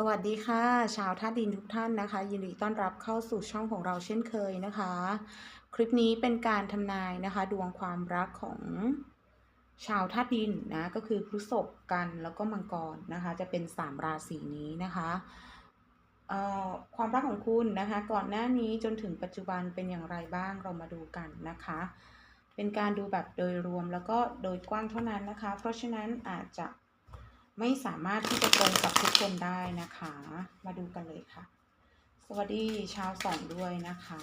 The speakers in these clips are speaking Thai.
สวัสดีค่ะ ชาวธาตุดินทุกท่านนะคะ ยินดีต้อนรับเข้าสู่ช่องของเราเช่นเคยนะคะ คลิปนี้เป็นการทำนายนะคะ ดวงความรักของชาวธาตุดินนะก็คือพฤษภกันแล้วก็มังกรนะคะ จะเป็น 3 ราศีนี้นะคะเอ่อความรักของคุณนะคะ ก่อนหน้านี้จนถึงปัจจุบันเป็นอย่างไรบ้างเรามาดูกันนะคะ เป็นการดูแบบโดยรวมแล้วก็โดยกว้างเท่านั้นนะคะ เพราะฉะนั้นอาจจะ ไม่สามารถที่จะตรงกับทุกคนได้นะคะ มาดูกันเลยค่ะ สวัสดีชาวสองด้วยนะคะ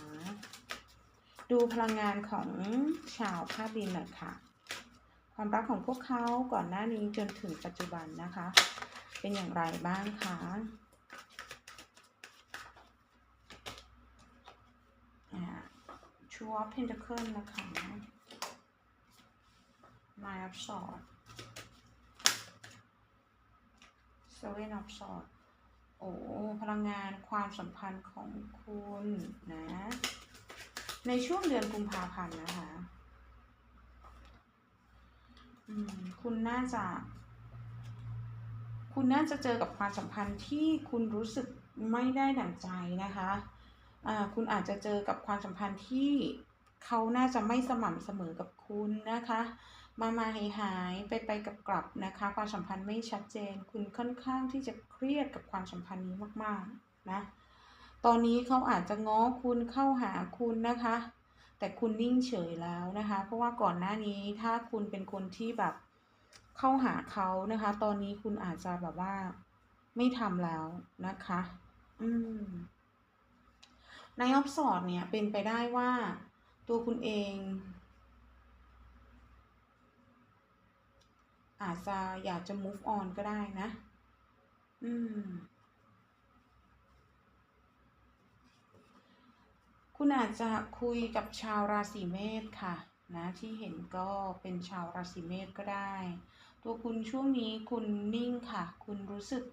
ดูพลังงานของชาวภาพดินหน่อยค่ะ ความรักของพวกเขาก่อนหน้านี้จนถึงปัจจุบันนะคะ เป็นอย่างไรบ้างคะชัวเพนเทเคิลนะคะ Nine of Swords Seven of Swords โอ้พลังงานความสัมพันธ์ของคุณนะ ในช่วงเดือนกุมภาพันธ์นะคะอืมคุณน่าจะ คุณน่าจะเจอกับความสัมพันธ์ที่คุณรู้สึกไม่ได้ดั่งใจนะคะอ่าคุณอาจจะเจอกับความสัมพันธ์ที่เขาน่าจะไม่สม่ำเสมอกับคุณนะคะ มามาหายหายไปไปกับกลับนะคะ ความสัมพันธ์ไม่ชัดเจน คุณค่อนข้างที่จะเครียดกับความสัมพันธ์นี้มากๆนะตอนนี้เขาอาจจะง้อคุณเข้าหาคุณนะคะ แต่คุณนิ่งเฉยแล้วนะคะ เพราะว่าก่อนหน้านี้ถ้าคุณเป็นคนที่แบบเข้าหาเขานะคะ ตอนนี้คุณอาจจะแบบว่าไม่ทำแล้วนะคะ อืมในออฟสอดเนี่ยเป็นไปได้ว่าตัวคุณเอง อาจจะอยากจะ move on ก็ได้นะ อืม คุณอาจจะคุยกับชาวราศีเมษค่ะนะที่เห็นก็เป็นชาวราศีเมษก็ได้ ตัวคุณช่วงนี้คุณนิ่งค่ะ คุณรู้สึก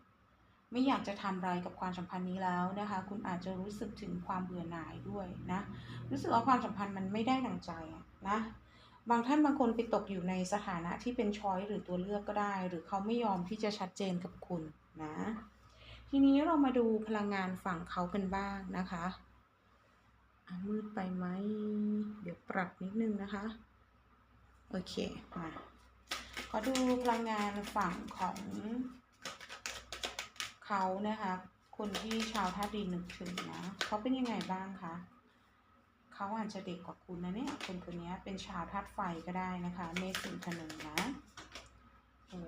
ไม่อยากจะทำอะไรกับความสัมพันธ์นี้แล้วนะคะ คุณอาจจะรู้สึกถึงความเบื่อหน่ายด้วยนะ รู้สึกว่าความสัมพันธ์มันไม่ได้ดังใจนะ บางท่านบางคนไปตกอยู่ในสถานะที่เป็นช้อยหรือตัวเลือกก็ได้ หรือเขาไม่ยอมที่จะชัดเจนกับคุณนะ ทีนี้เรามาดูพลังงานฝั่งเขากันบ้างนะคะมืดไปไหม เดี๋ยวปรับนิดนึงนะคะ โอเค มาขอดูพลังงานฝั่งของเขานะคะ คนที่ชาวธาตุดินนึกถึงนะ เขาเป็นยังไงบ้างคะ เขาอาจจะเด็กกว่าคุณนะเนี่ย คนคนนี้เป็นชาวธาตุไฟก็ได้นะคะเมษสิงห์ธนูนะโอ้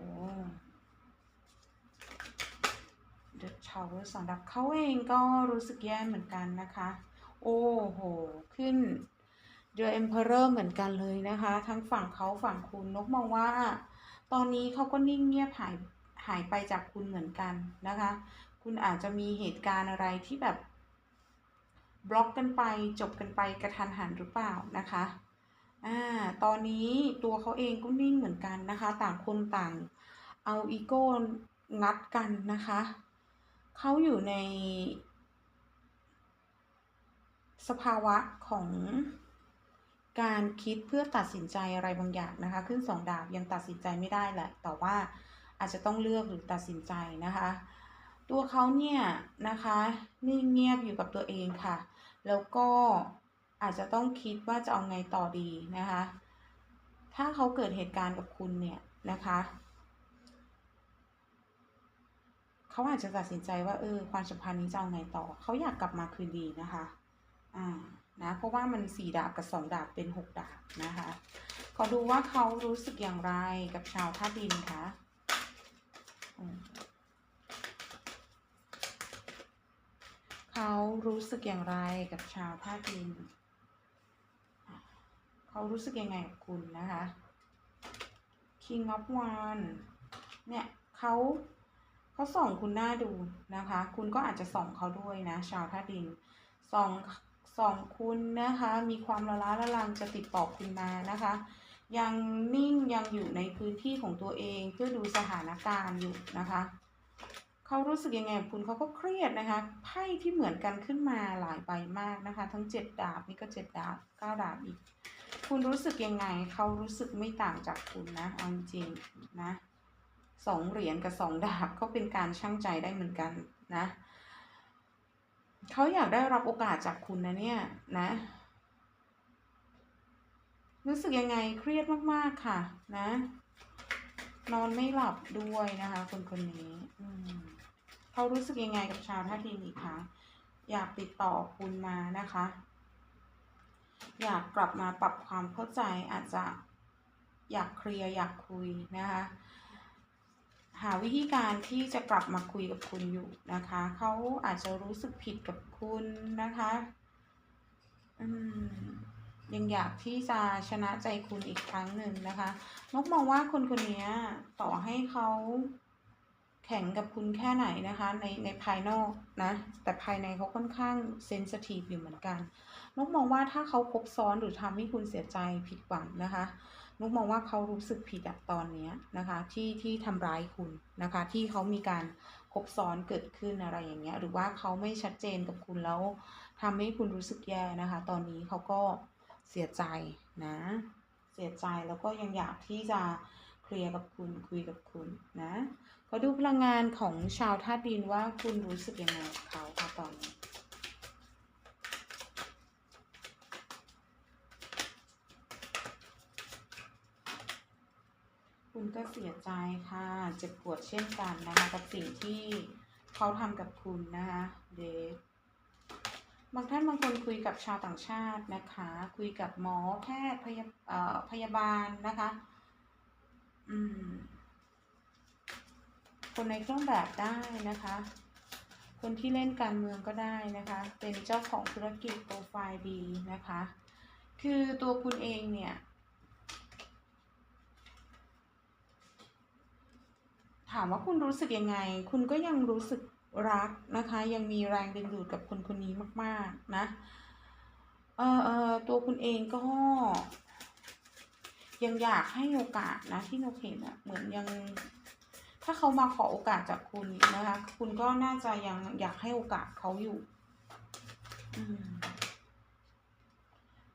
The Tower สำหรับเขาเองก็รู้สึกแย่เหมือนกันนะคะ โอ้โห ขึ้น The Emperor เหมือนกันเลยนะคะ ทั้งฝั่งเขาฝั่งคุณนกมองว่า ตอนนี้เขาก็นิ่งเงียบหายหายไปจากคุณเหมือนกันนะคะ คุณอาจจะมีเหตุการณ์อะไรที่แบบ บล็อกกันไปจบกันไปกระทันหันหรือเปล่านะคะอ่าตอนนี้ตัวเขาเองก็นิ่งเหมือนกันนะคะ ต่างคนต่างเอาอีโก้งัดกันนะคะเขาอยู่ใน สภาวะของการคิดเพื่อตัดสินใจอะไรบางอย่างนะคะ ขึ้นสองดาบยังตัดสินใจไม่ได้แหละแต่ว่าอาจจะต้องเลือกหรือตัดสินใจนะคะ ตัวเขาเนี่ยนะคะนิ่งเงียบอยู่กับตัวเองค่ะ แล้วก็อาจจะต้องคิดว่าจะเอาไงต่อดีนะคะ ถ้าเขาเกิดเหตุการณ์กับคุณเนี่ยนะคะเขาอาจจะตัดสินใจว่าเออความสัมพันธ์นี้จะเอาไงต่อ เขาอยากกลับมาคืนดีนะคะ อ่านะเพราะว่ามันสี่ดาบกับสองดาบเป็นหกดาบนะคะขอดูว่าเขารู้สึกอย่างไรกับชาวธาตุดินคะอืม เขารู้สึกอย่างไรกับชาวธาตุดิน เขารู้สึกยังไงกับคุณนะคะ King of Wands เนี่ยเขาเขาส่องคุณหน้าดูนะคะ คุณก็อาจจะส่องเขาด้วยนะ ชาวธาตุดินส่องส่องคุณนะคะ มีความละล้าละลังจะติดต่อคุณมานะคะ ยังนิ่งยังอยู่ในพื้นที่ของตัวเองเพื่อดูสถานการณ์อยู่นะคะ เขารู้สึกยังไงกับคุณเขาก็เครียดนะคะไพ่ที่เหมือนกันขึ้นมาหลายใบมากนะคะ ทั้งเจ็ดดาบนี่ก็เจ็ดดาบเก้าดาบอีก คุณรู้สึกยังไงเขารู้สึกไม่ต่างจากคุณนะเอาจริงนะสองเหรียญกับสองดาบก็เป็นการช่างใจได้เหมือนกันนะเขาอยากได้รับโอกาสจากคุณนะเนี่ยนะ รู้สึกยังไงเครียดมากๆค่ะ นะ นอนไม่หลับด้วยนะคะ คนคนนี้ อืม เขารู้สึกยังไงกับชาวท่าดินอีกคะอยากติดต่อคุณมานะคะ อยากกลับมาปรับความเข้าใจอาจจะอยากเคลียร์อยากคุยนะคะหาวิธีการที่จะกลับมาคุยกับคุณอยู่นะคะ เขาอาจจะรู้สึกผิดกับคุณนะคะยังอยากที่จะชนะใจคุณอีกครั้งหนึ่งนะคะนกมองว่าคนคนนี้ต่อให้เขา แข็งกับคุณแค่ไหนนะคะในในภายนอกนะ แต่ภายในเขาค่อนข้างเซนซิทีฟอยู่เหมือนกันนกมองว่าถ้าเขาคบซ้อนหรือทำให้คุณเสียใจผิดหวังนะคะนกมองว่าเขารู้สึกผิดอะตอนเนี้นะคะที่ที่ทำร้ายคุณนะคะ ที่เขามีการคบซ้อนเกิดขึ้นอะไรอย่างเงี้ย หรือว่าเขาไม่ชัดเจนกับคุณแล้วทำให้คุณรู้สึกแย่นะคะ ตอนนี้เขาก็เสียใจนะ เสียใจแล้วก็ยังอยากที่จะเคลียร์กับคุณคุยกับคุณนะ อดูพลังงานของชาวธาตุดินว่าคุณรู้สึกยังไงกับเขาค่ะตอนนี้คุณก็เสียใจค่ะเจ็บปวดเช่นกันนะคะกับสิ่งที่เขาทำกับคุณนะคะเดฟบางท่านบางคนคุยกับชาวต่างชาตินะคะ คุยกับหมอแพทย์พยาพยาบาลนะคะ อืม คนในเครื่องแบบได้นะคะ คนที่เล่นการเมืองก็ได้นะคะ เป็นเจ้าของธุรกิจโปรไฟล์ดีนะคะ คือตัวคุณเองเนี่ยถามว่าคุณรู้สึกยังไง คุณก็ยังรู้สึกรักนะคะ ยังมีแรงดึงดูดกับคนคนนี้มาก ๆ นะ เออเออตัวคุณเองก็ ยังอยากให้โอกาสนะที่นกเห็นอะเหมือนยัง ถ้าเขามาขอโอกาสจากคุณนะคะ คุณก็น่าจะยังอยากให้โอกาสเขาอยู่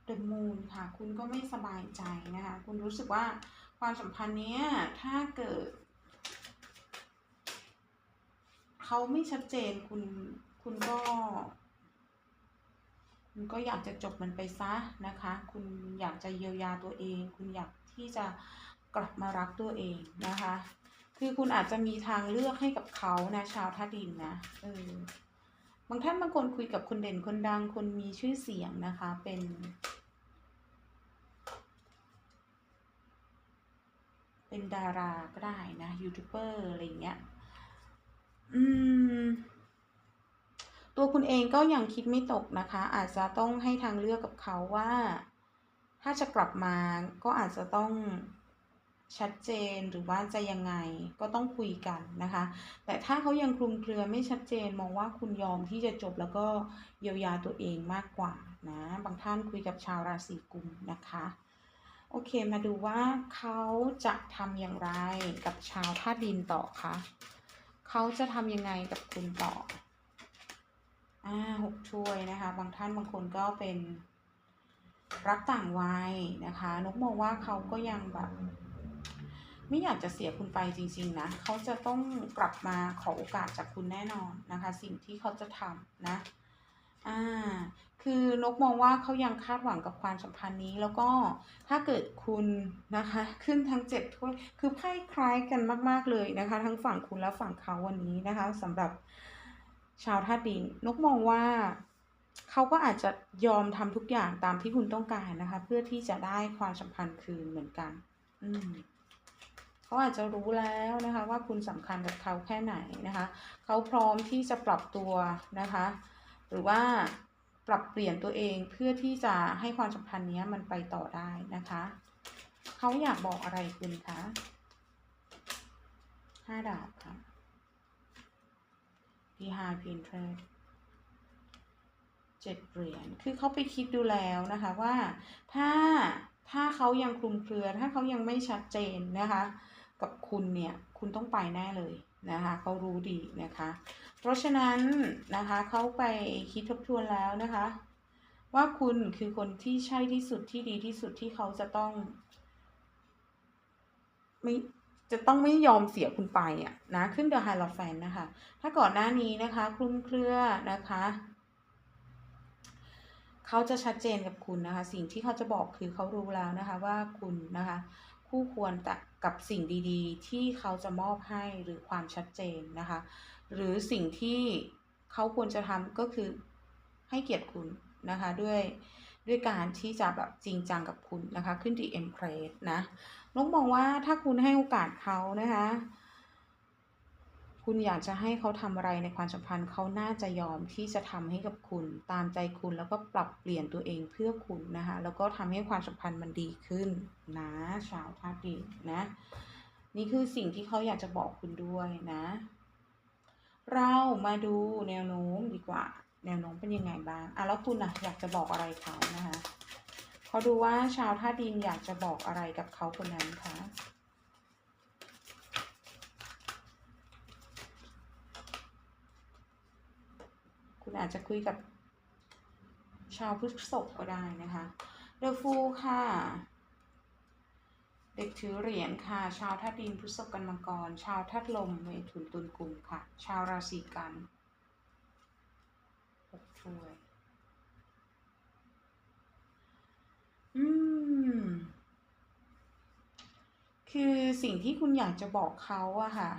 เดอะมูนค่ะ คุณก็ไม่สบายใจนะคะ คุณรู้สึกว่าความสัมพันธ์เนี้ยถ้าเกิด เขาไม่ชัดเจนคุณคุณก็คุณก็อยากจะจบมันไปซะนะคะ คุณอยากจะเยียวยาตัวเอง คุณอยากที่จะกลับมารักตัวเองนะคะ คือคุณอาจจะมีทางเลือกให้กับเขานะชาวท่าดินนะเออบางท่านบางคนคุยกับคนเด่นคนดังคนมีชื่อเสียงนะคะเป็นเป็นดาราก็ได้นะยูทูบเบอร์อะไรเงี้ย อืม ตัวคุณเองก็ยังคิดไม่ตกนะคะ อาจจะต้องให้ทางเลือกกับเขาว่า ถ้าจะกลับมาก็อาจจะต้อง ชัดเจนหรือว่าจะยังไงก็ต้องคุยกันนะคะ แต่ถ้าเขายังคลุมเครือไม่ชัดเจนมองว่าคุณยอมที่จะจบแล้วก็เยียวยาตัวเองมากกว่านะบางท่านคุยกับชาวราศีกุมนะคะโอเคมาดูว่าเขาจะทำอย่างไรกับชาวธาตุดินต่อคะเขาจะทำยังไงกับคุณต่ออ่าหกถ้วยนะคะ บางท่านบางคนก็เป็นรักต่างวัยนะคะนกมองว่าเขาก็ยังแบบ ไม่อยากจะเสียคุณไปจริง ๆ นะ เขาจะต้องกลับมาขอโอกาสจากคุณแน่นอนนะคะ สิ่งที่เขาจะทำนะ อ่า คือนกมองว่าเขายังคาดหวังกับความสัมพันธ์นี้ แล้วก็ถ้าเกิดคุณนะคะ ขึ้นทั้งเจ็ดถ้วย คือไพ่คล้ายกันมากๆเลยนะคะ ทั้งฝั่งคุณและฝั่งเขาวันนี้นะคะสำหรับชาวธาตุดินนกมองว่าเขาก็อาจจะยอมทำทุกอย่างตามที่คุณต้องการนะคะ เพื่อที่จะได้ความสัมพันธ์คืนเหมือนกัน อืม เขาอาจจะรู้แล้วนะคะว่าคุณสำคัญกับเขาแค่ไหนนะคะ เขาพร้อมที่จะปรับตัวนะคะ หรือว่าปรับเปลี่ยนตัวเองเพื่อที่จะให้ความสัมพันธ์นี้มันไปต่อได้นะคะ เขาอยากบอกอะไรคุณคะห้าดาบค่ะ behind Pinterest เจ็ดเหรียญ คือเขาไปคิดดูแล้วนะคะว่าถ้าถ้าเขายังคลุมเครือ ถ้าเขายังไม่ชัดเจนนะคะ กับคุณเนี่ยคุณต้องไปแน่เลยนะคะเขารู้ดีนะคะ เพราะฉะนั้นนะคะเขาไปคิดทบทวนแล้วนะคะ ว่าคุณคือคนที่ใช่ที่สุดที่ดีที่สุดที่เขาจะต้องไม่จะต้องไม่ยอมเสียคุณไปอะนะขึ้นเดอะไฮโลแฟนนะคะ ถ้าก่อนหน้านี้นะคะคลุมเครือนะคะเขาจะชัดเจนกับคุณนะคะ สิ่งที่เขาจะบอกคือเขารู้แล้วนะคะ ว่าคุณนะคะ คู่ควรแต่กับสิ่งดีๆ ที่เขาจะมอบให้หรือความชัดเจนนะคะ หรือสิ่งที่เขาควรจะทำก็คือให้เกียรติคุณนะคะด้วยด้วยการที่จะแบบจริงจังกับคุณนะคะ ขึ้นดีเอ็มเพรสนะนกมองว่าถ้าคุณให้โอกาสเขานะคะ คุณอยากจะให้เขาทำอะไรในความสัมพันธ์เขาน่าจะยอมที่จะทำให้กับคุณ ตามใจคุณแล้วก็ปรับเปลี่ยนตัวเองเพื่อคุณนะคะ แล้วก็ทำให้ความสัมพันธ์มันดีขึ้นนะชาวธาตุดินนะ นี่คือสิ่งที่เขาอยากจะบอกคุณด้วยนะ เรามาดูแนวโน้มดีกว่า แนวโน้มเป็นยังไงบ้างอะแล้วคุณนะอยากจะบอกอะไรเขานะคะเขอดูว่าชาวธาตุดินอยากจะบอกอะไรกับเขาคนนั้นคะ คุณอาจจะคุยกับชาวพฤษภก็ได้นะคะเดอะฟูค่ะ เด็กถือเหรียญค่ะ ชาวธาตุดินพฤษภกันมังกร ชาวธาตุลมเมถุนตุลกุมค่ะ ชาวราศีกันหกถ้วยอืม คือสิ่งที่คุณอยากจะบอกเขาอะค่ะ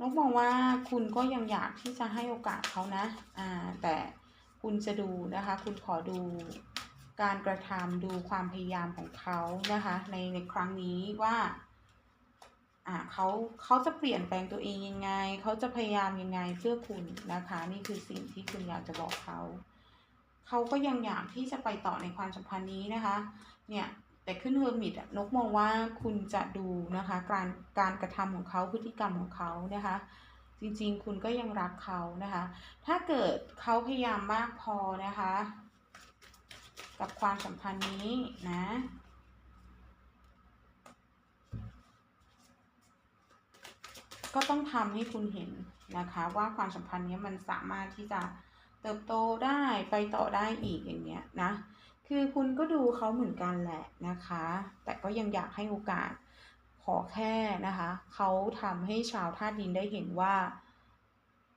นกมองว่าคุณก็ยังอยากที่จะให้โอกาสเขานะ อ่า แต่คุณจะดูนะคะ คุณขอดูการกระทำดูความพยายามของเขานะคะ ในในครั้งนี้ว่าอ่าเขาเขาจะเปลี่ยนแปลงตัวเองยังไง เขาจะพยายามยังไงเพื่อคุณนะคะ นี่คือสิ่งที่คุณอยากจะบอกเขา เขาก็ยังอยากที่จะไปต่อในความสัมพันธ์นี้นะคะ เนี่ย แต่ขึ้นเฮอร์มิตนกมองว่าคุณจะดูนะคะการการกระทำของเขาพฤติกรรมของเขานะคะ จริงๆ คุณก็ยังรักเขานะคะ ถ้าเกิดเขาพยายามมากพอนะคะ กับความสัมพันธ์นี้นะก็ต้องทำให้คุณเห็นนะคะว่าความสัมพันธ์นี้มันสามารถที่จะเติบโตได้ไปต่อได้อีกอย่างเงี้ยนะ คือคุณก็ดูเขาเหมือนกันแหละนะคะ แต่ก็ยังอยากให้โอกาสขอแค่นะคะเขาทำให้ชาวธาตุดินได้เห็นว่า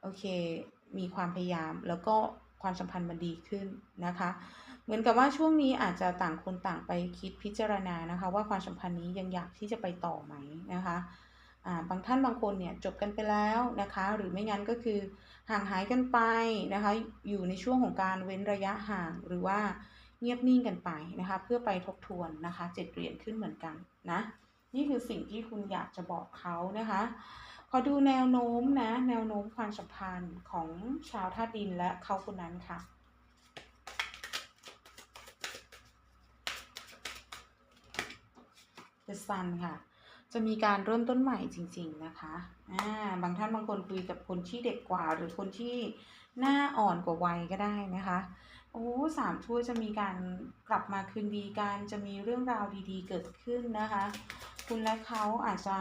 โอเค มีความพยายามแล้วก็ความสัมพันธ์มันดีขึ้นนะคะ เหมือนกับว่าช่วงนี้อาจจะต่างคนต่างไปคิดพิจารณานะคะ ว่าความสัมพันธ์นี้ยังอยากที่จะไปต่อไหมนะคะอ่าบางท่านบางคนเนี่ยจบกันไปแล้วนะคะ หรือไม่งั้นก็คือห่างหายกันไปนะคะ อยู่ในช่วงของการเว้นระยะห่างหรือว่า เงียบนิ่งกันไปนะคะ เพื่อไปทบทวนนะคะเจ็ดเหรียญขึ้นเหมือนกันนะนี่คือสิ่งที่คุณอยากจะบอกเขานะคะ ขอดูแนวโน้มนะ แนวโน้มความสัมพันธ์ของชาวธาตุดินและเขาคนนั้นค่ะ The Sun ค่ะ จะมีการเริ่มต้นใหม่จริง ๆนะคะอ่าบางท่านบางคนคุยกับคนที่เด็กกว่า หรือคนที่หน้าอ่อนกว่าวัยก็ได้นะคะ โอ้สามถ้วยจะมีการกลับมาคืนดีกันจะมีเรื่องราวดีๆเกิดขึ้นนะคะ คุณและเขาอาจจะ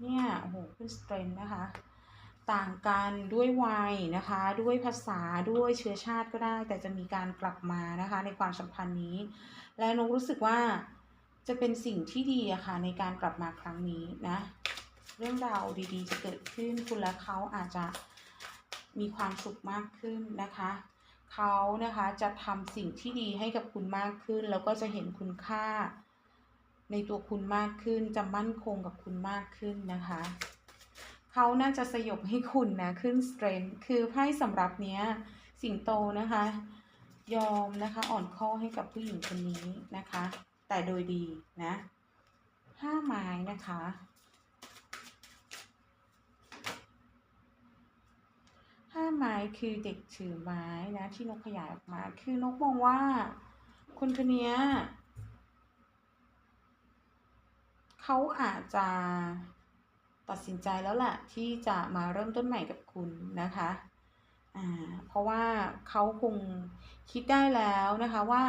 เนี่ยโอ้โหขึ้นสเตรนนะคะ ต่างกันด้วยวัยนะคะ ด้วยภาษาด้วยเชื้อชาติก็ได้ แต่จะมีการกลับมานะคะ ในความสัมพันธ์นี้ และนกรู้สึกว่าจะเป็นสิ่งที่ดีอะค่ะในการกลับมาครั้งนี้นะ เรื่องราวดีๆจะเกิดขึ้นคุณและเขาอาจจะมีความสุขมากขึ้นนะคะ เขานะคะจะทำสิ่งที่ดีให้กับคุณมากขึ้น แล้วก็จะเห็นคุณค่า ในตัวคุณมากขึ้นจะมั่นคงกับคุณมากขึ้นนะคะ เขาน่าจะสยบให้คุณนะขึ้นสเตรนคือไพ่สำหรับเนี้ยสิงโตนะคะ ยอมนะคะอ่อนข้อให้กับผู้หญิงคนนี้นะคะ แต่โดยดีนะห้าไม้นะคะ ห้า ไม้คือเด็กถือไม้นะ ที่นกขยายออกมา คือนกมองว่า คนคนนี้เขาอาจจะตัดสินใจแล้วแหละที่จะมาเริ่มต้นใหม่กับคุณนะคะอ่าเพราะว่าเขาคงคิดได้แล้วนะคะว่า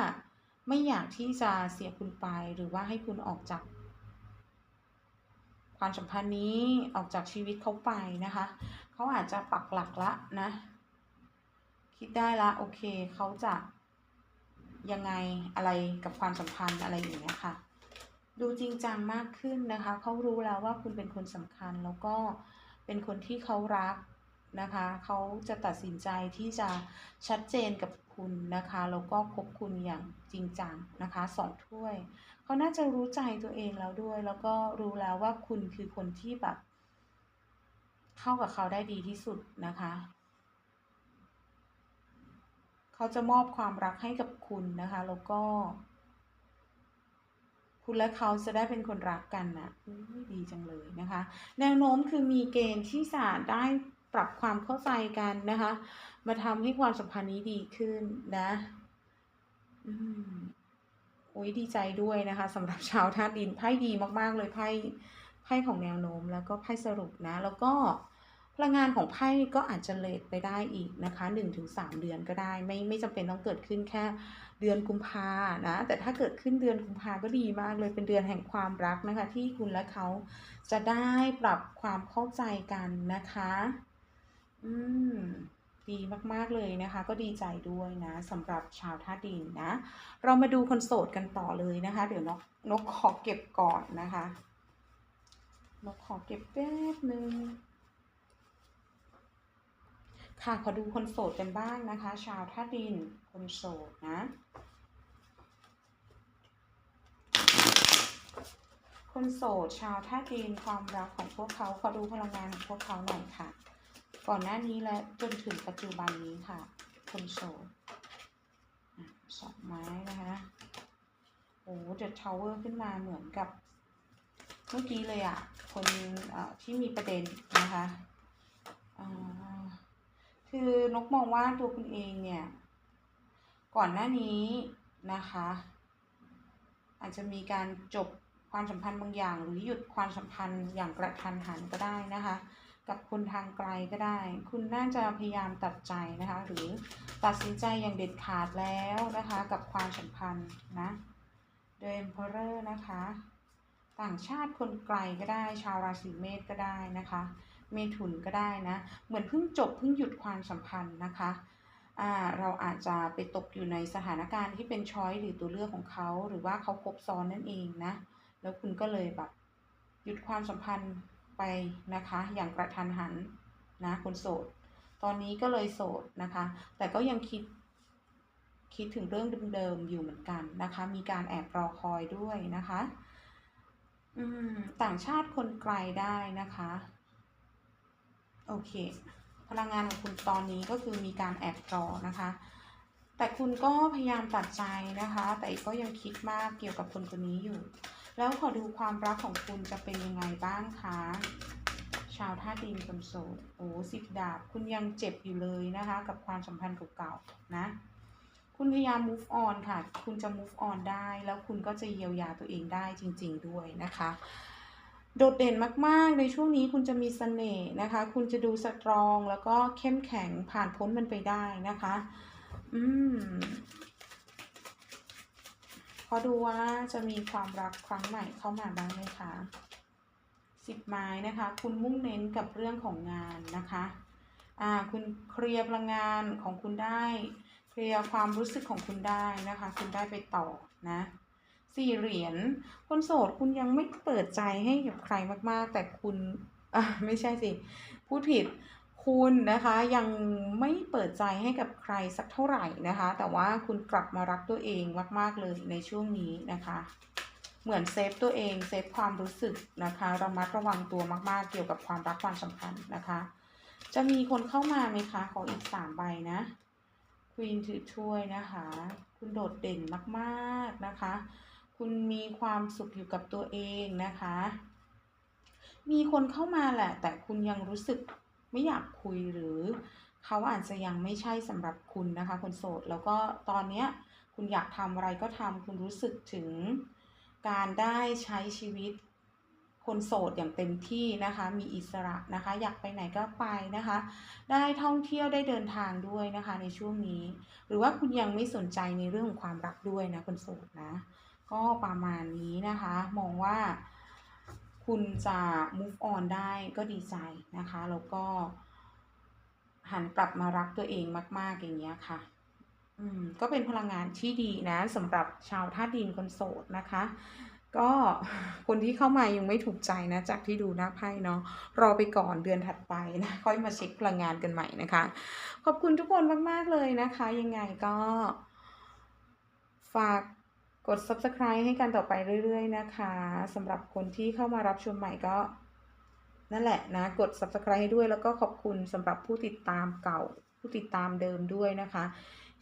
ไม่อยากที่จะเสียคุณไปหรือว่าให้คุณออกจาก ความสัมพันธ์นี้ออกจากชีวิตเขาไปนะคะ เขาอาจจะปักหลักละนะ คิดได้ละโอเคเขาจะยังไงอะไรกับความสัมพันธ์อะไรอย่างเงี้ยค่ะ ดูจริงจังมากขึ้นนะคะเขารู้แล้วว่าคุณเป็นคนสำคัญแล้วก็เป็นคนที่เขารักนะคะเขาจะตัดสินใจที่จะชัดเจนกับคุณนะคะแล้วก็คบคุณอย่างจริงจังนะคะสองถ้วยเขาน่าจะรู้ใจตัวเองแล้วด้วย แล้วก็รู้แล้วว่าคุณคือคนที่แบบ เข้ากับเขาได้ดีที่สุดนะคะ เขาจะมอบความรักให้กับคุณนะคะ แล้วก็ คุณและเขาจะได้เป็นคนรักกันนะดีจังเลยนะคะ แนวโน้มคือมีเกณฑ์ที่จะได้ปรับความเข้าใจกันนะคะ มาทำให้ความสัมพันธ์นี้ดีขึ้นนะอืมโอ้ยดีใจด้วยนะคะสำหรับชาวธาตุดินไพ่ดีมาก ๆ เลยไพ่ไพ่ของแนวโน้มแล้วก็ไพ่สรุปนะ แล้วก็ ลังงานของไพ่ก็อาจจะเลทไปได้อีกนะคะ 1-3 เดือนก็ได้ ไม่ไม่จำเป็นต้องเกิดขึ้นแค่เดือนกุมภานะ แต่ถ้าเกิดขึ้นเดือนกุมภาก็ดีมากเลยเป็นเดือนแห่งความรักนะคะ ที่คุณและเขาจะได้ปรับความเข้าใจกันนะคะ อืมดีมาก ๆ เลยนะคะ ก็ดีใจด้วยนะสำหรับชาวธาตุดินนะ เรามาดูคนโสดกันต่อเลยนะคะ เดี๋ยวนกนกขอเก็บก่อนนะคะ นกขอเก็บแป๊บนึง ค่ะขอดูคนโสดกันบ้างนะคะ ชาวธาตุดินคนโสดนะ คนโสดชาวธาตุดินความรักของพวกเขาขอดูพลังงานของพวกเขาหน่อยค่ะ ก่อนหน้านี้และจนถึงปัจจุบันนี้ค่ะ คนโสดสองไม้นะคะโอ้เดอะทาวเวอร์ขึ้นมาเหมือนกับ เมื่อกี้เลยอะคนที่มีประเด็นนะคะ คือนกมองว่าตัวคุณเองเนี่ย ก่อนหน้านี้นะคะ อาจจะมีการจบความสัมพันธ์บางอย่าง หรือหยุดความสัมพันธ์อย่างกระทันหันก็ได้นะคะ กับคนทางไกลก็ได้ คุณน่าจะพยายามตัดใจนะคะ หรือตัดสินใจอย่างเด็ดขาดแล้วนะคะ กับความสัมพันธ์นะเดมเพอร์นะคะ ต่างชาติคนไกลก็ได้ ชาวราศีเมษก็ได้นะคะ เมถุนก็ได้นะ เหมือนเพิ่งจบเพิ่งหยุดความสัมพันธ์นะคะอ่าเราอาจจะไปตกอยู่ในสถานการณ์ที่เป็นช้อยหรือตัวเลือกของเขา หรือว่าเขาคบซ้อนนั่นเองนะ แล้วคุณก็เลยแบบหยุดความสัมพันธ์ไปนะคะ อย่างกระทันหันนะคนโสด ตอนนี้ก็เลยโสดนะคะ แต่ก็ยังคิดคิดถึงเรื่องเดิมๆอยู่เหมือนกันนะคะ มีการแอบรอคอยด้วยนะคะอืมต่างชาติคนไกลได้นะคะ โอเค พลังงานของคุณตอนนี้ก็คือมีการแอบรอนะคะ แต่คุณก็พยายามตัดใจนะคะ แต่ก็ยังคิดมากเกี่ยวกับคนคนนี้อยู่ แล้วขอดูความรักของคุณจะเป็นยังไงบ้างคะชาวท่าตุดินคนโสดโอ้สิบดาบ คุณยังเจ็บอยู่เลยนะคะ กับความสัมพันธ์เก่าๆนะ คุณพยายาม move on ค่ะ คุณจะ move on ได้ แล้วคุณก็จะเยียวยาตัวเองได้จริง ๆ ด้วยนะคะ โดดเด่นมากๆ ในช่วงนี้คุณจะมีเสน่ห์นะคะ คุณจะดูสตรองแล้วก็เข้มแข็งผ่านพ้นมันไปได้นะคะ อืมขอดูว่าจะมีความรักครั้งใหม่เข้ามาบ้างไหมคะสิบไม้นะคะ คุณมุ่งเน้นกับเรื่องของงานนะคะอ่าคุณเคลียร์พลังงานของคุณได้ เคลียร์ความรู้สึกของคุณได้นะคะ คุณได้ไปต่อนะ สี่เหรียญคนโสดคุณยังไม่เปิดใจให้กับใครมากๆ แต่คุณอะไม่ใช่สิพูดผิดคุณนะคะยังไม่เปิดใจให้กับใครสักเท่าไหร่นะคะ แต่ว่าคุณกลับมารักตัวเองมาก ๆ เลยในช่วงนี้นะคะ เหมือนเซฟตัวเองเซฟความรู้สึกนะคะระมัดระวังตัวมากๆ เกี่ยวกับความรักความสัมพันธ์นะคะ จะมีคนเข้ามาไหมคะ ขออีกสามใบนะควีนถือถ้วยนะคะ คุณโดดเด่นมาก ๆ นะคะ คุณมีความสุขอยู่กับตัวเองนะคะ มีคนเข้ามาแหละ แต่คุณยังรู้สึกไม่อยากคุยหรือเขาอาจจะยังไม่ใช่สำหรับคุณนะคะคนโสด แล้วก็ตอนเนี้ยคุณอยากทำอะไรก็ทำคุณรู้สึกถึงการได้ใช้ชีวิตคนโสดอย่างเต็มที่นะคะ มีอิสระนะคะ อยากไปไหนก็ไปนะคะ ได้ท่องเที่ยวได้เดินทางด้วยนะคะในช่วงนี้ หรือว่าคุณยังไม่สนใจในเรื่องของความรักด้วยนะคนโสดนะ ก็ประมาณนี้นะคะ มองว่าคุณจะ move on ได้ก็ดีใจนะคะ แล้วก็หันกลับมารักตัวเองมากๆอย่างเงี้ยค่ะ อืม ก็เป็นพลังงานที่ดีนะสำหรับชาวธาตุดินคนโสดนะคะ ก็คนที่เข้ามายังไม่ถูกใจนะ จากที่ดูหน้าไพ่เนาะ รอไปก่อนเดือนถัดไปนะ ค่อยมาเช็คพลังงานกันใหม่นะคะ ขอบคุณทุกคนมาก ๆ เลยนะคะ ยังไงก็ ฝาก กด Subscribe ให้กันต่อไปเรื่อยๆนะคะสำหรับคนที่เข้ามารับชมใหม่ก็ นั่นแหละนะ กด Subscribe ให้ด้วยแล้วก็ขอบคุณสำหรับผู้ติดตามเก่า ผู้ติดตามเดิมด้วยนะคะ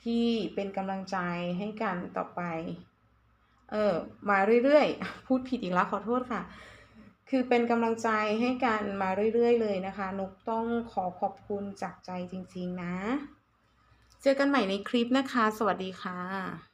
ที่เป็นกำลังใจให้กันต่อไป เออมาเรื่อยๆ พูดผิดอีกแล้วขอโทษค่ะ คือเป็นกำลังใจให้กันมาเรื่อยๆ เลยนะคะ นกต้องขอขอบคุณจากใจจริงๆนะ เจอกันใหม่ในคลิปนะคะ สวัสดีค่ะ